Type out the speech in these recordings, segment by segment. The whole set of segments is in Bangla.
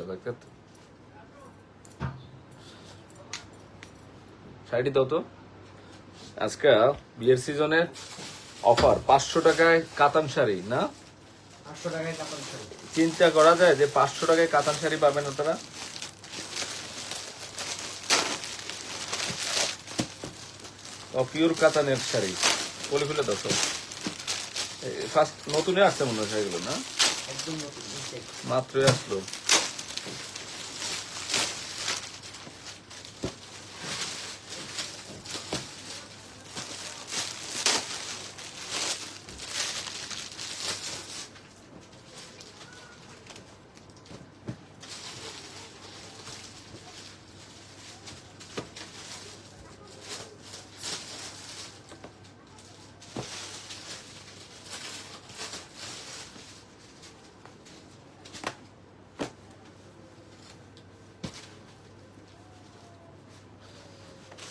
হাজার শাড়িটি দাও তো। আজকে বিয়ের সিজনে অফার পাঁচশো টাকায় কাতান শাড়ি না? চিন্তা করা যায় যে পাঁচশো টাকায় কাতান শাড়ি পাবেন আপনারা পিওর কাতানের শাড়ি। বলে ফেলে দাও ফার্স্ট নতুনে আসছে মনে হয় শাড়িগুলো না? একদম মাত্রই আসলো। Thank you.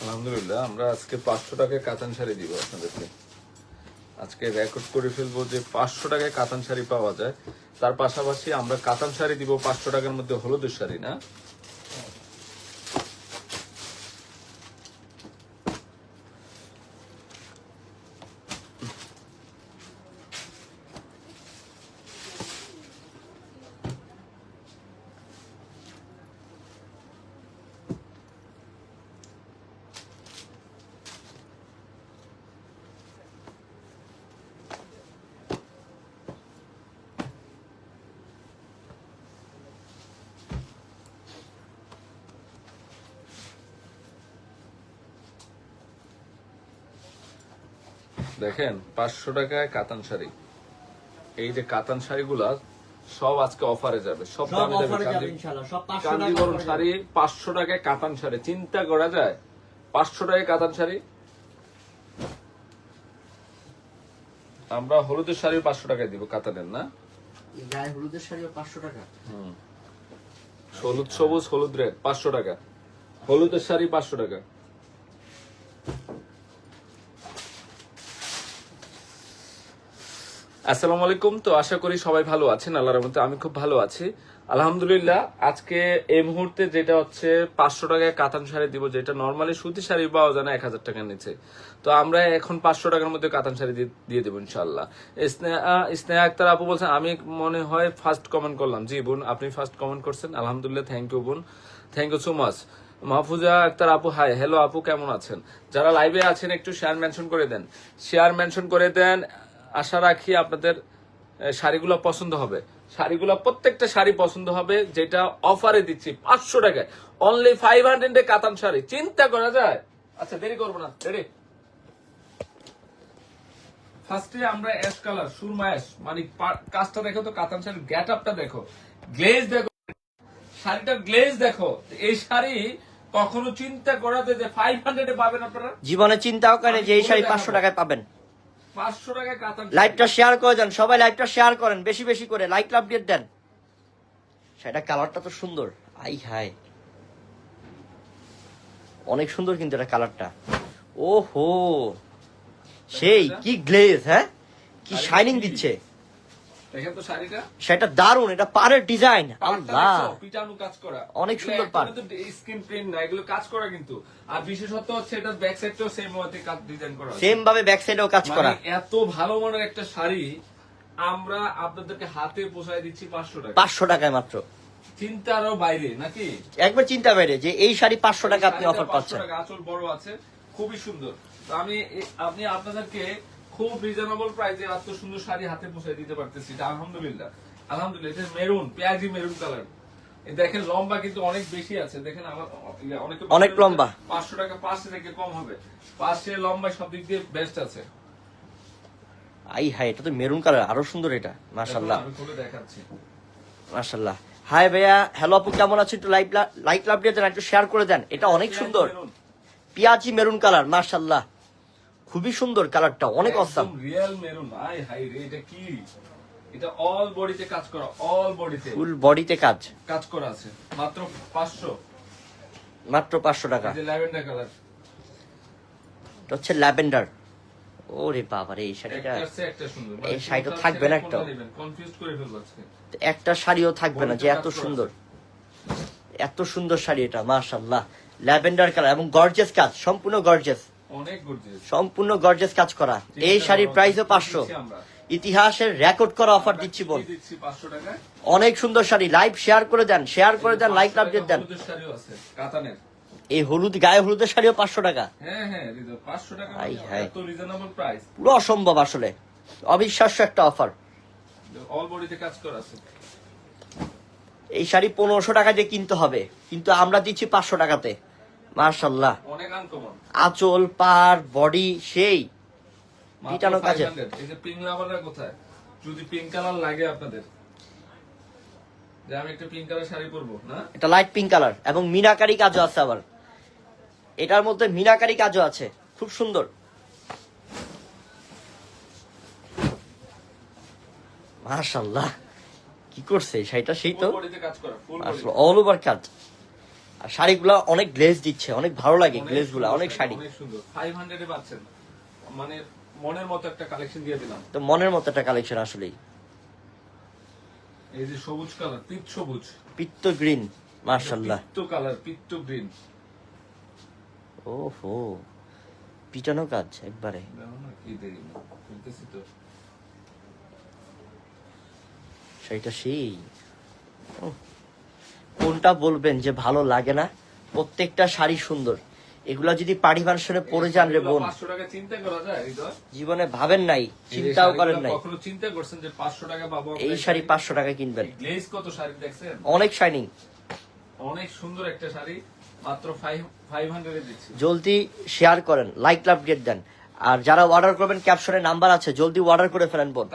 আলহামদুলিল্লাহ, আমরা আজকে পাঁচশো টাকায় কাতান শাড়ি দিব আপনাদেরকে। আজকে রেকর্ড করে ফেলব যে পাঁচশো টাকায় কাতান শাড়ি পাওয়া যায়। তার পাশাপাশি আমরা কাতান শাড়ি দিব পাঁচশো টাকার মধ্যে হলুদের শাড়ি, না? দেখেন পাঁচশো টাকায় কাতান শাড়ি। এই যে কাতান শাড়িগুলা সব আজকে অফারে যাবে সব দামে যাবে কাঞ্জিবরম শাড়ি পাঁচশো টাকায় কাতান শাড়ি চিন্তা করা যায়? পাঁচশো টাকায় কাতান শাড়ি? আমরা হলুদের শাড়ি পাঁচশো টাকায় দিব কাতানের না? গায়ে হলুদের শাড়িও পাঁচশো টাকা। হলুদ সবুজ হলুদ রেড পাঁচশো টাকা। হলুদের শাড়ি পাঁচশো টাকা। আসসালামু আলাইকুম। তো আশা করি সবাই ভালো আছেন, আল্লাহর রহমতে আমি খুব ভালো আছি। আলহামদুলিল্লাহ, আজকে এই মুহূর্তে যেটা হচ্ছে পাঁচশো টাকায় কাতান শাড়ি দিব, যেটা নর্মালি সুতি শাড়ি পাওয়া যায় না, এক হাজার টাকার নিচে। তো আমরা এখন পাঁচশো টাকার মধ্যে কাতান শাড়ি দিয়ে- দেবো ইনশাল্লাহ স্নেহা আক্তার আপু বলছেন, আমি মনে হয় ফার্স্ট কমেন্ট করলাম। জি বোন, আপনি ফার্স্ট কমেন্ট করছেন। আলহামদুলিল্লাহ থ্যাংক ইউ বোন। Thank you so much Mahfuza Akter আপু হাই হ্যালো আপু, কেমন আছেন? যারা লাইভে আছেন, একটু শেয়ার মেনশন করে দেন। শেয়ার মেনশন করে দেন আশা রাখি আপনাদের শাড়িগুলো পছন্দ হবে। শাড়িগুলো প্রত্যেকটা শাড়ি পছন্দ হবে যেটা অফারে দিচ্ছি পাঁচশো টাকায়। অনলি ফাইভ হান্ড্রেড কাতান শাড়ি। চিন্তা করা যায়? আচ্ছা দেরি করব না। রেডি ফার্স্টে আমরা অ্যাশ কালার সুরমা অ্যাশ মানে কাজটা দেখো তো কাতান শাড়ির গেট আপটা দেখো। গ্লেজ দেখো। শাড়িটার গ্লেজ দেখো। এই শাড়ি কখনো চিন্তা করাতে যে ফাইভ হান্ড্রেডে পাবেন আপনারা? জীবনে চিন্তাও করে যে এই শাড়ি পাঁচশো টাকায় পাবেন। লাইভটা শেয়ার করে দেন সবাই লাইভটা শেয়ার করেন বেশি বেশি করে। লাইক দিয়ে দেন। সেটা কালারটা তো সুন্দর। আই হাই অনেক সুন্দর কিন্তু এটা কালারটা। ও হো সেই কি গ্লেজ হ্যাঁ? কি শাইনিং দিচ্ছে। দেখেন তো শাড়িটা। সেটা দারুণ এটা পাড়ের ডিজাইন আল্লাহ পিটানো কাজ করা। অনেক সুন্দর পাড়। স্ক্রিন প্রিন্ট না এগুলো কাজ করা কিন্তু। আর বিশেষত হচ্ছে এটা ব্যাক সাইডটাও সেম কাজ ডিজাইন করা সেম ভাবে ব্যাক সাইডেও কাজ মানে করা এত ভালো মানের একটা শাড়ি আমরা আপনাদেরকে হাতে পোষায় দিচ্ছি পাঁচশো টাকা। পাঁচশো টাকায় মাত্র। চিন্তারও বাইরে নাকি? একবার চিন্তা বাইরে যে এই শাড়ি পাঁচশো টাকা আপনি অফার 500 পাচ্ছেন। টাকা, আঁচল বড় আছে খুবই সুন্দর। তো আমি আপনি আপনাদেরকে খুব রিজনেবল প্রাইসে এত সুন্দর শাড়ি হাতে পৌঁছে দিতে পারতেছি। এটা আলহামদুলিল্লাহ। আলহামদুলিল্লাহ এটা মেরুন পেঁয়াজি মেরুন কালার দেখেন লম্বা কিন্তু অনেক বেশি আছে। দেখেন আমার অনেকে অনেক লম্বা। পাঁচশো টাকা পাঁচশো থেকে কম হবে। পাঁচশে লম্বা সব দিক দিয়ে বেস্ট আছে। আই হাই এটা তো মেরুন কালার আরও সুন্দর এটা। মাশাল্লাহ আমি খুলে দেখাচ্ছি। মাশাল্লাহ হাই ভাইয়া হ্যালো আপু কেমন আছেন? একটু লাইক লাইক লাভ দিয়ে দেন একটু শেয়ার করে দেন। এটা অনেক সুন্দর। পিয়াজি মেরুন কালার মাশাল্লাহ খুবই সুন্দর কালারটা অনেক অসাম রিয়েল মেরুন আই হাই রে এটা কি? এটা অল বডিতে কাজ করা অল বডিতে ফুল বডিতে কাজ। কাজ করা আছে মাত্র পাঁচশো। মাত্র পাঁচশো টাকা। যে ল্যাভেন্ডার কালার। এটা হচ্ছে ল্যাভেন্ডার। ওরে বাবা রে এই শাড়িটা সুন্দর। এই শাড়িটা থাকবে না একটা। কনফিউজ করে ফেলব আজকে। একটা শাড়িও থাকবে না যে এত সুন্দর। এত সুন্দর শাড়ি এটা মাশাল্লাহ ল্যাভেন্ডার কালার এবং গর্জেস কাজ সম্পূর্ণ গর্জেস গর্জিয়াস সম্পূর্ণ গর্জেস কাজ করা। এই শাড়ির প্রাইসও পাঁচশো। ইতিহাসের রেকর্ড করা অফার দিচ্ছি টাকায়। অনেক সুন্দর শাড়ি। লাইভ শেয়ার করে দেন শেয়ার করে দেন লাইক লাভ দেন। এই হলুদ গায়ে হলুদের শাড়িও পাঁচশো টাকা। হ্যাঁ হ্যাঁ প্রাইস পুরো অসম্ভব আসলে। অবিশ্বাস্য একটা অফার এই শাড়ি পনেরোশো টাকা দিয়ে কিনতে হবে। কিন্তু আমরা দিচ্ছি পাঁচশো টাকাতে। মার্শাল্লাহ আঁচল পার বডি সেই। পিটানো। এই যে পিঙ্ক লাভাররা কোথায়? যদি পিঙ্ক কালার লাগে আপনাদের। যে আমি একটা পিঙ্ক কালার শাড়ি পরবো না? এটা লাইট পিঙ্ক কালার এবং মিনাকারি কাজও আছে আবার। এটার মধ্যে মিনাকারি কাজও আছে। খুব সুন্দর। মাশাল্লাহ কি করছে শাড়িটা? সেই তো? অল ওভার কাজ আর শাড়িগুলো অনেক গ্লেজ দিচ্ছে অনেক ভালো লাগে গ্লেজগুলা অনেক শাড়ি। অনেক সুন্দর। 500 এ পাচ্ছেন। মানে মনের মতো একটা কালেকশন দিয়ে দিলাম। তো মনের মতো একটা কালেকশন আসলেই। এই যে সবুজ কালার পিত সবুজ। পিত্ত গ্রিন মার্শাল্লাহ পিত্ত কালার পিত্ত গ্রিন ওহো পিটানো কাজ একবারে। কি দেরি বলতেছি তো। শাড়িটা সেই। কোনটা বলবেন যে ভালো লাগে না? প্রত্যেকটা শাড়ি সুন্দর। এগুলা যদি পাড়ি ভার্সনে পরে যান রে বোন। 500 টাকা চিন্তা করা যায় হৃদয়? জীবনে ভাবেন নাই চিন্তাও করেন নাই। চিন্তা করছেন যে 500 টাকা পাবো এই শাড়ি পাঁচশো টাকা কিনবেন। কত শাড়ি দেখছেন? অনেক শাইনিং অনেক সুন্দর একটা শাড়ি মাত্র 500 এ দিচ্ছি। জলদি শেয়ার করেন লাইক লাভ ডেট দেন আর যারা অর্ডার করবেন ক্যাপশনে নাম্বার আছে জলদি অর্ডার করে ফেলেন বোন।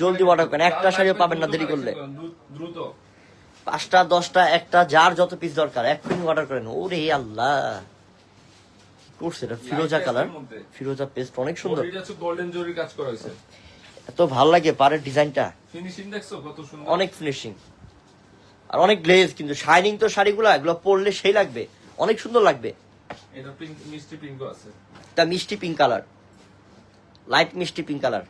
জলদি অর্ডার করেন। একটা শাড়িও পাবেন না দেরি করলে। দ্রুত। পাঁচটা দশটা একটা যার যত পিস দরকার এক্ষুনি অর্ডার করেন ওরে আল্লাহ। করছে এটা? ফিরোজা কালার ফিরোজা পেস্ট অনেক সুন্দর। গোল্ডেন জরি কাজ করা হয়েছে। এত ভালো লাগে পারের ডিজাইনটা। ফিনিশিং দেখছ? কত সুন্দর। অনেক ফিনিশিং আর অনেক গ্লেজ কিন্তু শাইনিং তো শাড়িগুলো এগুলো পরলে সেই লাগবে। অনেক সুন্দর লাগবে। এটা পিঙ্ক মিষ্টি পিঙ্কও আছে। তা মিষ্টি পিঙ্ক কালার লাইট মিষ্টি পিঙ্ক কালার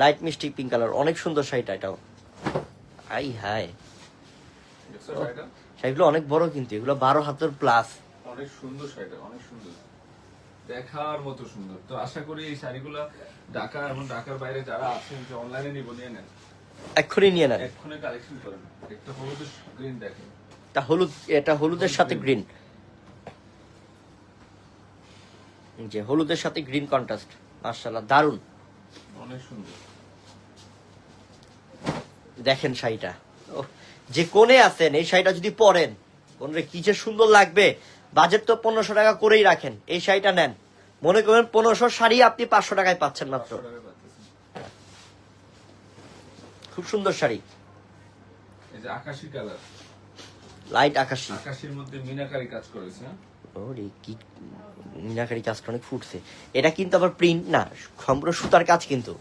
লাইট মিষ্টি পিঙ্ক কালার অনেক সুন্দর শাড়িটা এটাও। আই হাই শাড়িগুলো অনেক বড় কিন্তু এগুলো বারো হাতের প্লাস অনেক সুন্দর শাড়িটা অনেক সুন্দর। দেখার মতো সুন্দর। তো আশা করি এই শাড়িগুলো ঢাকা এবং ঢাকার বাইরে যারা আছেন যে অনলাইনে নিব নিয়ে নেন। এক্ষুনি নিয়ে নেন। এক্ষুনি কালেকশন করেন একটা হলুদ গ্রিন দেখেন। তা হলুদ এটা হলুদের সাথে গ্রিন যে হলুদের সাথে গ্রিন কন্ট্রাস্ট মার্শাল্লাহ দারুণ অনেক সুন্দর। দেখেন শাড়িটা। যে কোণে আছেন এই শাড়িটা যদি পরেন কোনরে কি যে সুন্দর লাগবে। বাজেট তো পনেরোশো টাকা করেই রাখেন এই শাড়িটা নেন। মনে করেন পনেরোশো শাড়ি আপনি পাঁচশো টাকায় পাচ্ছেন মাত্র। খুব সুন্দর শাড়ি। আকাশি কালার। লাইট আকাশি। আকাশির মধ্যে মিনাকারি কাজ করেছে হ্যাঁ? ওরে কি মিনাকারি কাজটা অনেক ফুটছে। এটা কিন্তু আবার প্রিন্ট না সম্পূর্ণ সুতার কাজ কিন্তু।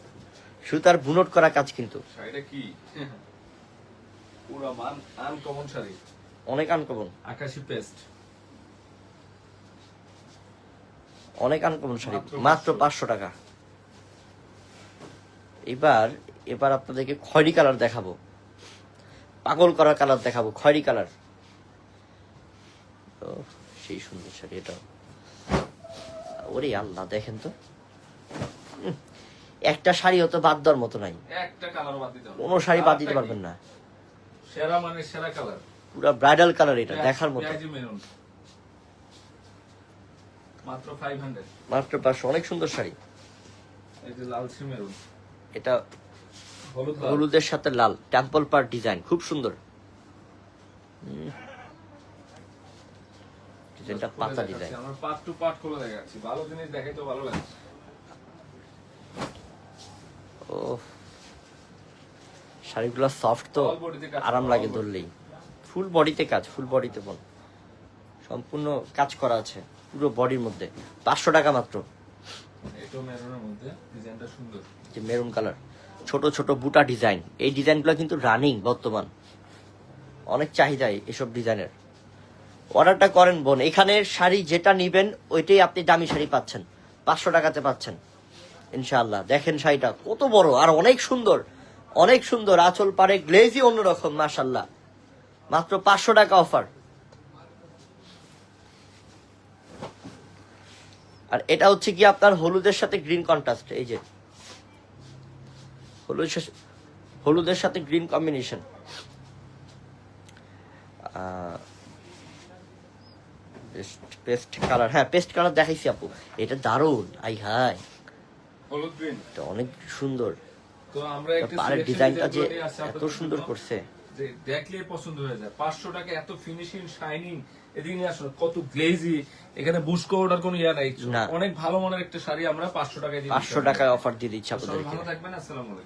সুতার বুনট করা কাজ কিন্তু। শাড়িটা কি? পুরো মান আনকমন শাড়ি। অনেক আনকমন আকাশি পেস্ট অনেক আনকমন শাড়ি। মাত্র মাত্র 500 পাঁচশো টাকা। এবার এবার আপনাদেরকে খয়েরি কালার দেখাবো। পাগল করা কালার দেখাবো খয়রি কালার সেই সুন্দর শাড়ি এটা ওরে আল্লাহ দেখেন তো। একটা শাড়িও তো বাদ দেওয়ার মতো নাই। একটা কালার বাদ দিতে কোনো শাড়ি বাদ দিতে পারবেন না। সেরা মানে সেরা কালার পুরা ব্রাইডাল কালার এটা দেখার মতো। মাত্র 500 মাত্র পাঁচশো অনেক সুন্দর শাড়ি। এই যে লালচি মেরুন এটা হলুদের সাথে লাল টেম্পল পার ডিজাইন খুব সুন্দর। হুম। ডিজাইনটা খুলে পাতা ডিজাইন আমরা পার্ট টু পার্ট করে দেখাচ্ছি। ভালো জিনিস দেখাই তো ভালো লাগে ও শাড়িগুলো সফট তো আরাম লাগে ধরলেই। ফুল বডিতে কাজ ফুল বডিতে বল। সম্পূর্ণ কাজ করা আছে পুরো বডির মধ্যে। পাঁচশো টাকা মাত্র। যে মেরুন কালার। ছোট ছোট বুটা ডিজাইন এই ডিজাইনগুলো কিন্তু রানিং বর্তমান। অনেক চাহিদা এসব ডিজাইনের অর্ডারটা করেন বোন। এখানে শাড়ি যেটা নিবেন, ওইটাই আপনি দামি শাড়ি পাচ্ছেন। পাঁচশো টাকাতে পাচ্ছেন। ইনশাআল্লাহ। দেখেন শাড়িটা, কত বড় আর অনেক সুন্দর। অনেক সুন্দর, আঁচল পারে গ্লেজি অন্যরকম মাসাল্লাহ মাত্র পাঁচশো টাকা অফার। আর এটা হচ্ছে কি আপনার হলুদের সাথে গ্রিন কন্ট্রাস্ট, এই যে। হলুদ হলুদের সাথে গ্রিন কম্বিনেশন। পেস্ট কালার হ্যাঁ পেস্ট কালার দেখাইছি আপু। এটা দারুণ। আই হাই হলুদ গ্রিন এটা অনেক সুন্দর। তো আমরা একটা পাড়ের ডিজাইনটা যে আসছি এত সুন্দর করছে। যে দেখলেই পছন্দ হয়ে যায়। পাঁচশো টাকা এত ফিনিশিং শাইনিং এদিকে নিয়ে আসলে কত গ্লেজি এখানে ওটার কোনো ইয়া নাই। অনেক ভালো মানের একটা শাড়ি আমরা পাঁচশো টাকায় দিই পাঁচশো টাকায় অফার দিয়ে দিচ্ছি সবাই আপনাদেরকে। ভালো থাকবেন আসসালামু আলাইকুম।